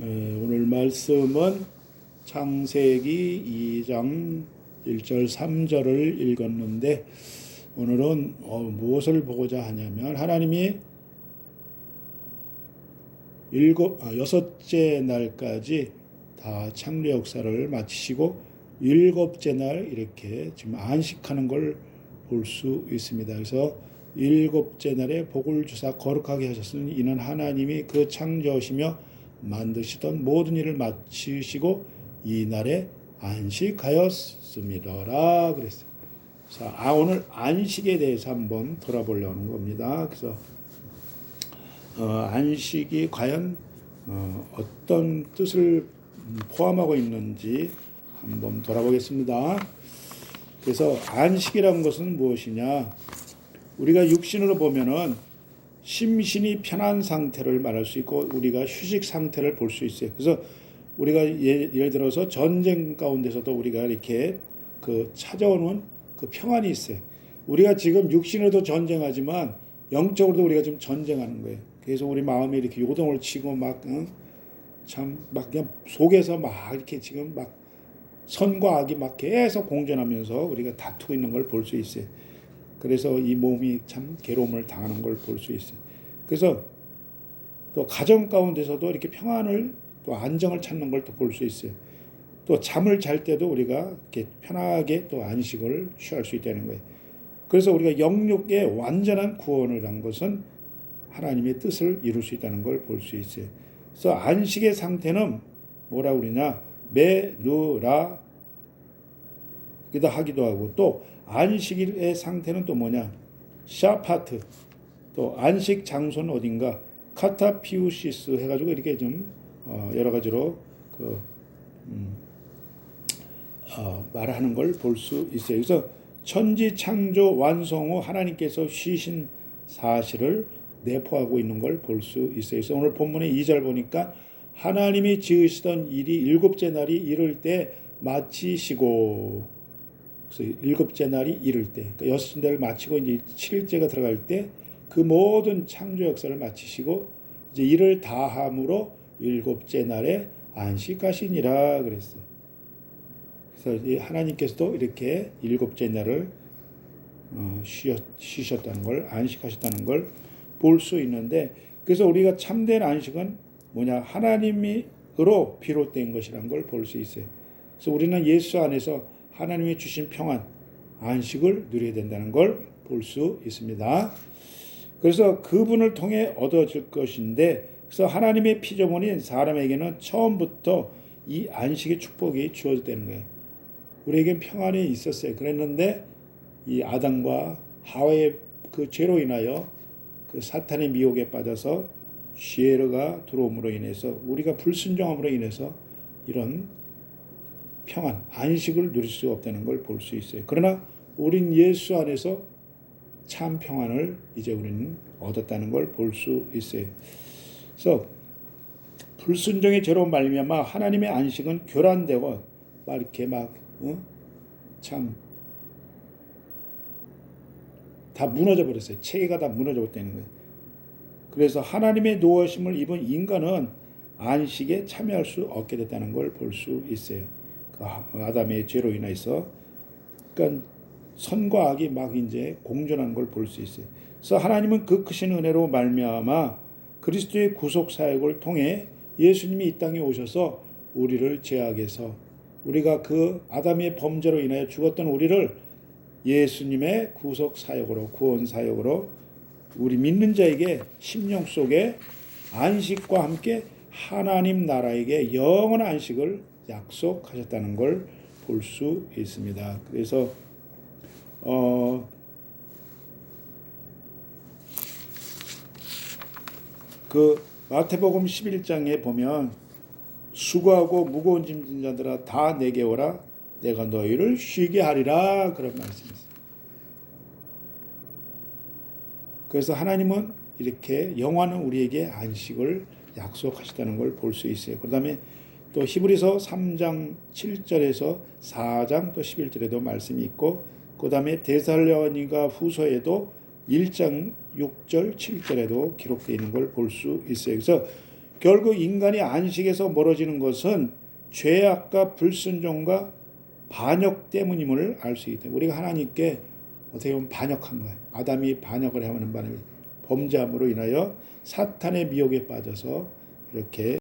에, 오늘 말씀은 창세기 2장 1절 3절을 읽었는데 오늘은 어, 무엇을 보고자 하냐면 하나님이 일곱 아, 여섯째 날까지 다 창조 역사를 마치시고 일곱째 날 이렇게 지금 안식하는 걸 볼 수 있습니다. 그래서 일곱째 날에 복을 주사 거룩하게 하셨으니 이는 하나님이 그 창조하시며 만드시던 모든 일을 마치시고 이 날에 안식하였습니다라 그랬어요. 자, 아 오늘 안식에 대해서 한번 돌아보려는 겁니다. 그래서 어, 안식이 과연 어, 어떤 뜻을 포함하고 있는지 한번 돌아보겠습니다. 그래서 안식이라는 것은 무엇이냐? 우리가 육신으로 보면은 심신이 편한 상태를 말할 수 있고 우리가 휴식 상태를 볼 수 있어요. 그래서 우리가 예, 예를 들어서 전쟁 가운데서도 우리가 이렇게 그 찾아오는 그 평안이 있어요. 우리가 지금 육신으로도 전쟁하지만 영적으로도 우리가 지금 전쟁하는 거예요. 그래서 우리 마음이 이렇게 요동을 치고 막 참막 그냥 속에서 막 이렇게 지금 막 선과 악이 막 계속 공존하면서 우리가 다투고 있는 걸 볼 수 있어요. 그래서 이 몸이 참 괴로움을 당하는 걸 볼 수 있어요. 그래서 또 가정 가운데서도 이렇게 평안을 또 안정을 찾는 걸 또 볼 수 있어요. 또 잠을 잘 때도 우리가 이렇게 편하게 또 안식을 취할 수 있다는 거예요. 그래서 우리가 영육의 완전한 구원을 한 것은 하나님의 뜻을 이룰 수 있다는 걸 볼 수 있어요. 그래서 안식의 상태는 뭐라 그러냐? 메누라 기도 하기도 하고 또 안식일의 상태는 또 뭐냐? 샤파트 또 안식 장소는 어딘가 카타피우시스 해가지고 이렇게 좀 어, 여러 가지로 그 음, 어, 말하는 걸 볼 수 있어요. 그래서 천지 창조 완성 후 하나님께서 쉬신 사실을 내포하고 있는 걸 볼 수 있어요. 그래서 오늘 본문의 2절 보니까 하나님이 지으시던 일이 일곱째 날이 이를 때 마치시고 그래서 일곱째 날이 이를 때 그러니까 여섯째 날을 마치고 이제 7일째가 들어갈 때 그 모든 창조 역사를 마치시고 이제 일을 다함으로 일곱째 날에 안식하시니라 그랬어요. 그래서 하나님께서도 이렇게 일곱째 날을 어, 쉬셨 다는 걸 안식하셨다는 걸 볼 수 있는데 그래서 우리가 참된 안식은 뭐냐 하나님으로 비롯된 것이라는 걸볼 수 있어요. 그래서 우리는 예수 안에서 하나님이 주신 평안 안식을 누려야 된다는 걸 볼 수 있습니다. 그래서 그분을 통해 얻어질 것인데 그래서 하나님의 피조물인 사람에게는 처음부터 이 안식의 축복이 주어졌다는 거예요. 우리에겐 평안이 있었어요. 그랬는데 이 아담과 하와의 그 죄로 인하여 그 사탄의 미혹에 빠져서 시에르가 들어옴으로 인해서 우리가 불순종함으로 인해서 이런 평안, 안식을 누릴 수 없다는 걸 볼 수 있어요. 그러나 우린 예수 안에서 참 평안을 이제 우리는 얻었다는 걸 볼 수 있어요. 그래서 불순종의 죄로 말미암아 하나님의 안식은 교란되고 막 이렇게 막참 어? 다 무너져 버렸어요. 체계가 다 무너져 버렸다는 거예요. 그래서 하나님의 노하심을 입은 인간은 안식에 참여할 수 없게 됐다는 걸 볼 수 있어요. 그 아담의 죄로 인해서 그러니까 선과 악이 막 이제 공존하는 걸볼 수 있어요. 그래서 하나님은 그 크신 은혜로 말미암아 그리스도의 구속 사역을 통해 예수님이 이 땅에 오셔서 우리를 제약에서 우리가 그 아담의 범죄로 인하여 죽었던 우리를 예수님의 구속 사역으로 구원 사역으로 우리 믿는 자에게 심령 속에 안식과 함께 하나님 나라에게 영원한 안식을 약속하셨다는 걸 볼 수 있습니다. 그래서 어, 그 마태복음 11장에 보면 수고하고 무거운 짐진 자들아 다 내게 오라 내가 너희를 쉬게 하리라 그런 말씀이 있어요. 그래서 하나님은 이렇게 영원한 우리에게 안식을 약속하시다는 걸 볼 수 있어요. 그 다음에 또 히브리서 3장 7절에서 4장 또 11절에도 말씀이 있고 그 다음에 데살로니가 후서에도 1장 6절 7절에도 기록되어 있는 걸 볼 수 있어요. 그래서 결국 인간이 안식에서 멀어지는 것은 죄악과 불순종과 반역 때문임을 알수 때문에 우리가 하나님께 어떻게 보면 반역한 거예요. 아담이 반역을 하는 바람에 범죄함으로 인하여 사탄의 미혹에 빠져서 이렇게